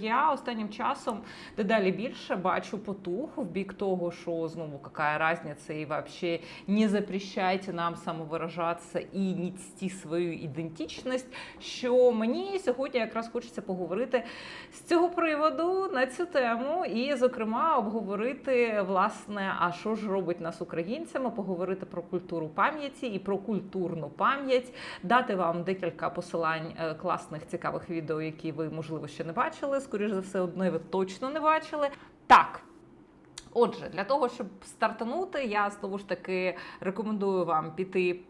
я останнім часом дедалі більше бачу потух в бік того, що знову яка разниця, і вообще не запрещайте нам самовиражатися і нести свою ідентичність. Що мені сьогодні якраз хочеться поговорити з цього приводу на цю тему, і, зокрема, обговорити власне, а що ж робить нас українцями, поговорити про культуру пам'яті і про культурну пам'ять, дати вам декілька посилань е, класних цікавих відео, які ви можливо ще не бачили. Скоріше за все, одне ви точно не бачили. Так. Отже, для того, щоб стартанути, я знову ж таки рекомендую вам піти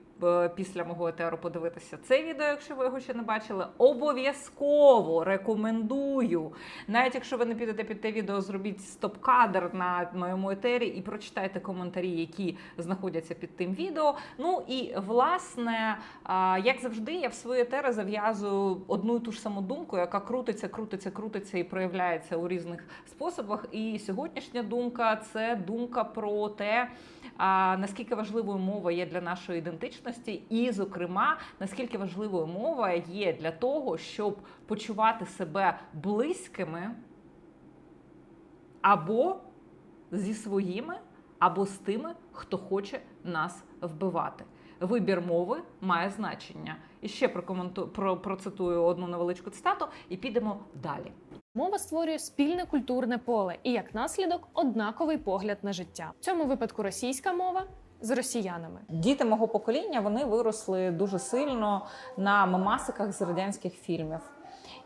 після мого етеру подивитися це відео, якщо ви його ще не бачили. Обов'язково рекомендую. Навіть якщо ви не підете під те відео, зробіть стоп-кадр на моєму етері і прочитайте коментарі, які знаходяться під тим відео. Ну і власне, як завжди, я в свої етери зав'язую одну і ту ж саму думку, яка крутиться, крутиться, крутиться і проявляється у різних способах. І сьогоднішня думка це думка про те, наскільки важливою мова є для нашої ідентичності, і, зокрема, наскільки важливою мова є для того, щоб почувати себе близькими або зі своїми, або з тими, хто хоче нас вбивати. Вибір мови має значення. І ще прокоментую про процитую одну невеличку цитату, і підемо далі. Мова створює спільне культурне поле і як наслідок однаковий погляд на життя. В цьому випадку російська мова з росіянами. Діти мого покоління вони виросли дуже сильно на мемасиках з радянських фільмів.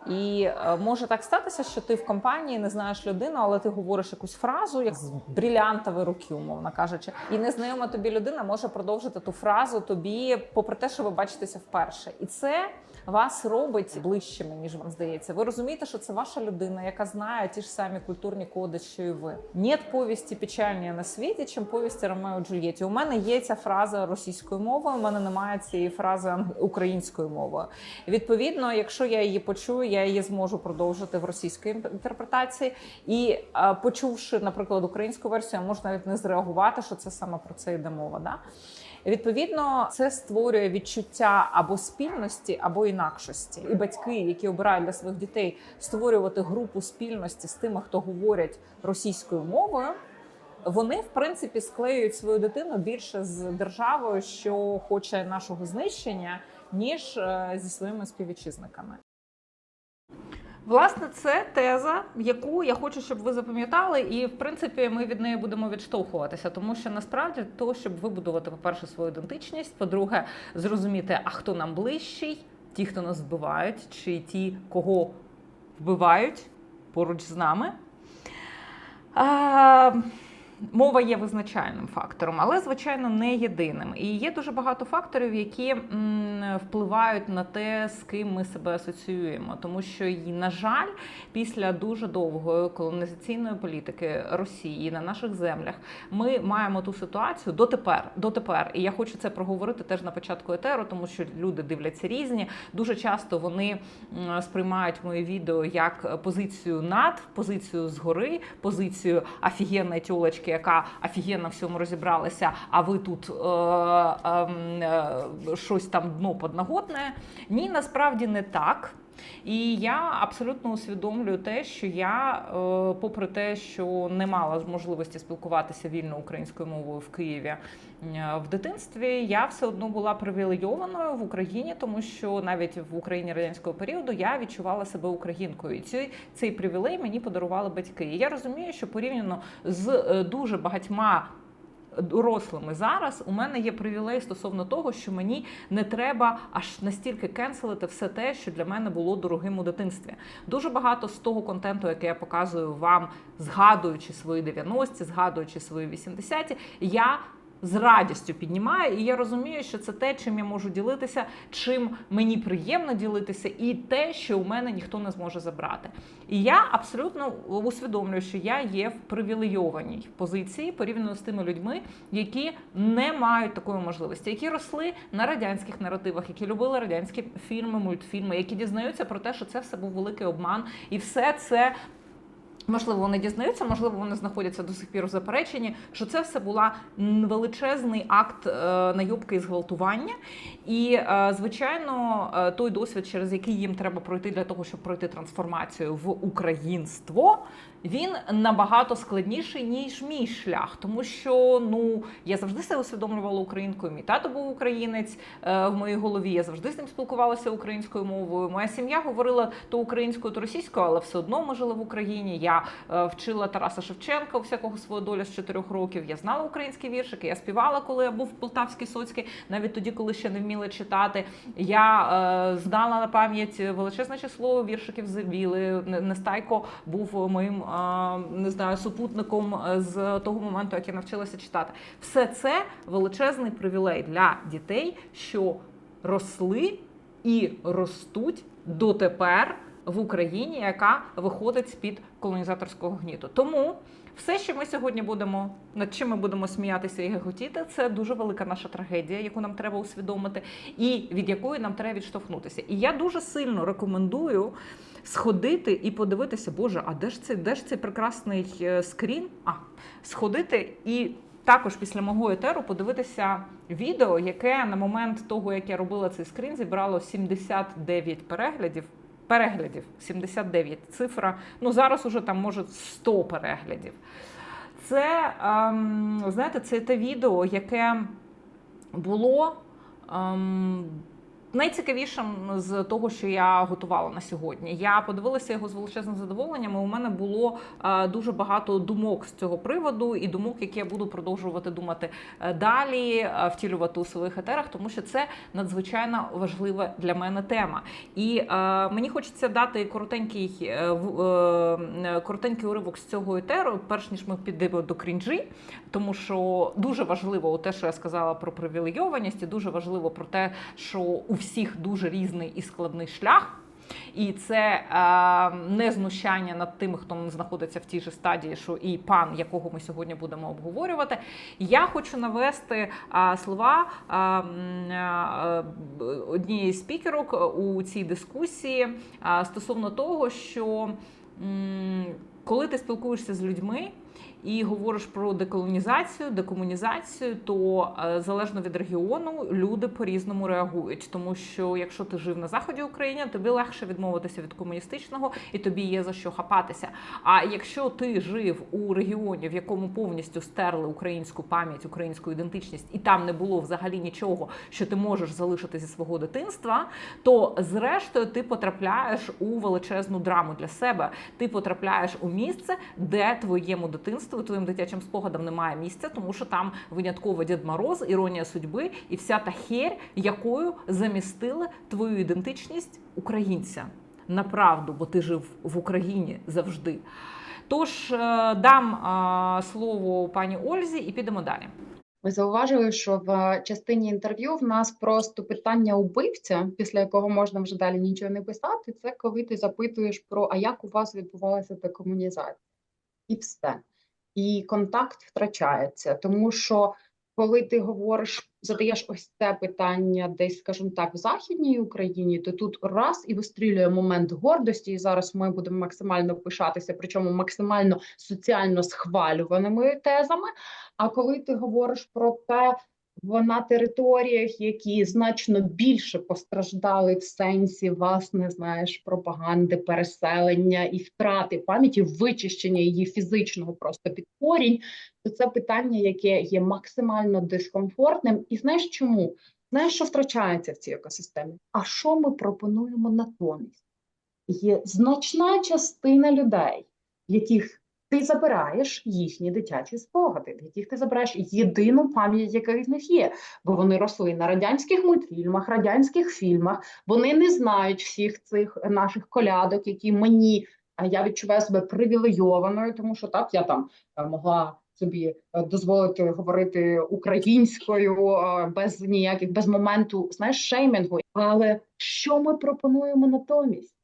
І е, може так статися, що ти в компанії не знаєш людину, але ти говориш якусь фразу, як з брілянтової руки, умовно кажучи, і незнайома тобі людина може продовжити ту фразу тобі, попри те, що ви бачитеся вперше, і це вас робить ближчими, ніж вам здається. Ви розумієте, що це ваша людина, яка знає ті ж самі культурні коди, що і ви. Нет повісті печальні на світі, чим повісті Ромео Джульєті. У мене є ця фраза російською мовою. У мене немає цієї фрази українською мовою. Відповідно, якщо я її почую, я її зможу продовжити в російській інтерпретації. І е, почувши, наприклад, українську версію, я можу навіть не зреагувати, що це саме про це йде мова. Да? Відповідно, це створює відчуття або спільності, або інакшості. І батьки, які обирають для своїх дітей створювати групу спільності з тими, хто говорять російською мовою. Вони в принципі склеюють свою дитину більше з державою, що хоче нашого знищення, ніж е, зі своїми співвітчизниками. Власне, це теза, яку я хочу, щоб ви запам'ятали, і в принципі ми від неї будемо відштовхуватися, тому що насправді того, щоб вибудувати, по-перше, свою ідентичність, по-друге, зрозуміти, а хто нам ближчий, ті, хто нас вбивають, чи ті, кого вбивають поруч з нами. А, Мова є визначальним фактором, але звичайно не єдиним. І є дуже багато факторів, які впливають на те, з ким ми себе асоціюємо. Тому що, на жаль, після дуже довгої колонізаційної політики Росії на наших землях ми маємо ту ситуацію дотепер. дотепер. І я хочу це проговорити теж на початку етеру, тому що люди дивляться різні. Дуже часто вони сприймають мої відео як позицію над, позицію згори, позицію офігенної тьолочки, яка офігенно всьому розібралася, а ви тут е, е, е, щось там дно подноготне. Ні, насправді не так. І я абсолютно усвідомлюю те, що я, е, попри те, що не мала можливості спілкуватися вільно українською мовою в Києві е, в дитинстві, я все одно була привілейованою в Україні, тому що навіть в Україні радянського періоду я відчувала себе українкою. І цей, цей привілей мені подарували батьки. І я розумію, що порівняно з е, дуже багатьма дорослими зараз у мене є привілей стосовно того, що мені не треба аж настільки кенселити все те, що для мене було дорогим у дитинстві. Дуже багато з того контенту, який я показую вам, згадуючи свої 90-ті, згадуючи свої 80-ті, я з радістю піднімаю, і я розумію, що це те, чим я можу ділитися, чим мені приємно ділитися, і те, що у мене ніхто не зможе забрати. І я абсолютно усвідомлюю, що я є в привілейованій позиції порівняно з тими людьми, які не мають такої можливості, які росли на радянських наративах, які любили радянські фільми, мультфільми, які дізнаються про те, що це все був великий обман, і все це Можливо, вони дізнаються, можливо, вони знаходяться до сих пір в запереченні, що це все була величезний акт е, найобки і зґвалтування. І, е, звичайно, е, той досвід, через який їм треба пройти для того, щоб пройти трансформацію в українство, він набагато складніший, ніж мій шлях. Тому що ну я завжди себе усвідомлювала українкою. Мій тато був українець в моїй голові. Я завжди з ним спілкувалася українською мовою. Моя сім'я говорила то українською, то російською, але все одно ми жили в Україні. Я е, вчила Тараса Шевченка, всякого свого доля з чотирьох років. Я знала українські віршики. Я співала, коли я був в Полтавській Соцькій, навіть тоді, коли ще не вміла читати. Я е, знала на пам'ять величезне число віршиків з Віли. Нестайко був моїм е, не знаю супутником з того моменту, як я навчилася читати. Все це величезний привілей для дітей, що росли і ростуть дотепер в Україні, яка виходить з під колонізаторського гніту. Тому все, що ми сьогодні будемо над чим ми будемо сміятися і геготіти, це дуже велика наша трагедія, яку нам треба усвідомити, і від якої нам треба відштовхнутися. І я дуже сильно рекомендую сходити і подивитися, Боже, а де ж цей, де ж цей прекрасний е, скрін? А сходити і. Також після мого етеру подивитися відео, яке на момент того, як я робила цей скрін, зібрало 79 переглядів. Переглядів 79 цифра. Ну зараз уже там може 100 переглядів. Це, ем, знаєте, це те відео, яке було ем, найцікавішим з того, що я готувала на сьогодні. Я подивилася його з величезним задоволенням. і У мене було е, дуже багато думок з цього приводу, і думок, які я буду продовжувати думати е, далі, е, втілювати у своїх етерах, тому що це надзвичайно важлива для мене тема. І мені хочеться дати коротенький, коротенький уривок з цього етеру, перш ніж ми підемо до крінжі, тому що дуже важливо те, що я сказала про привілейованість, і дуже важливо про те, що у всіх дуже різний і складний шлях. І це е, не знущання над тими, хто знаходиться в тій же стадії, що і пан, якого ми сьогодні будемо обговорювати. Я хочу навести е, слова е, е, однієї спікерок у цій дискусії е, стосовно того, що м, коли ти спілкуєшся з людьми. І говориш про деколонізацію, декомунізацію, то е, залежно від регіону люди по-різному реагують. Тому що якщо ти жив на заході України, тобі легше відмовитися від комуністичного і тобі є за що хапатися. А якщо ти жив у регіоні, в якому повністю стерли українську пам'ять, українську ідентичність, і там не було взагалі нічого, що ти можеш залишити зі свого дитинства, то зрештою ти потрапляєш у величезну драму для себе. Ти потрапляєш у місце, де твоєму дитинству, твоїм дитячим спогадам немає місця, тому що там винятково Дід Мороз, іронія судьби і вся та херь, якою замістили твою ідентичність українця. Направду, бо ти жив в Україні завжди. Тож е, дам е, слово пані Ользі і підемо далі. Ви зауважили, що в частині інтерв'ю в нас просто питання убивця, після якого можна вже далі нічого не писати. Це коли ти запитуєш про а як у вас відбувалася декомунізація, і все. І контакт втрачається, тому що коли ти говориш, задаєш ось це питання десь, скажімо так, в Західній Україні, то тут раз і вистрілює момент гордості, і зараз ми будемо максимально пишатися, причому максимально соціально схвалюваними тезами. А коли ти говориш про те, на територіях, які значно більше постраждали в сенсі власне, знаєш, пропаганди, переселення і втрати пам'яті, вичищення її фізичного просто під корінь, то це питання, яке є максимально дискомфортним. І знаєш чому? Знаєш, що втрачається в цій екосистемі? А що ми пропонуємо натомість? Є значна частина людей, яких ти забираєш їхні дитячі спогади, яких ти забираєш єдину пам'ять, яка в них є, бо вони росли на радянських мультфільмах, радянських фільмах. Вони не знають всіх цих наших колядок, які мені я відчуваю себе привілейованою, тому що так я там е, могла собі е, дозволити говорити українською е, без ніяких без моменту знаєш шеймінгу. Але що ми пропонуємо натомість?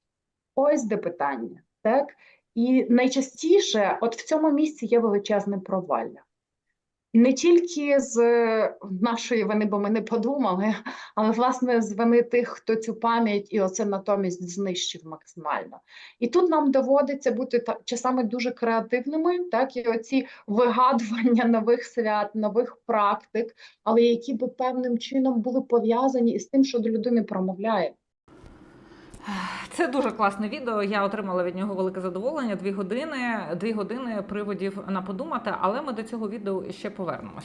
Ось де питання, так? І найчастіше, от в цьому місці є величезне провалля. Не тільки з нашої вини, бо ми не подумали, але власне з вини тих, хто цю пам'ять і оце натомість знищив максимально. І тут нам доводиться бути часами дуже креативними, так і оці вигадування нових свят, нових практик, але які би певним чином були пов'язані із тим, що до людини промовляє. Це дуже класне відео. Я отримала від нього велике задоволення. Дві години, дві години приводів на подумати, але ми до цього відео ще повернемось.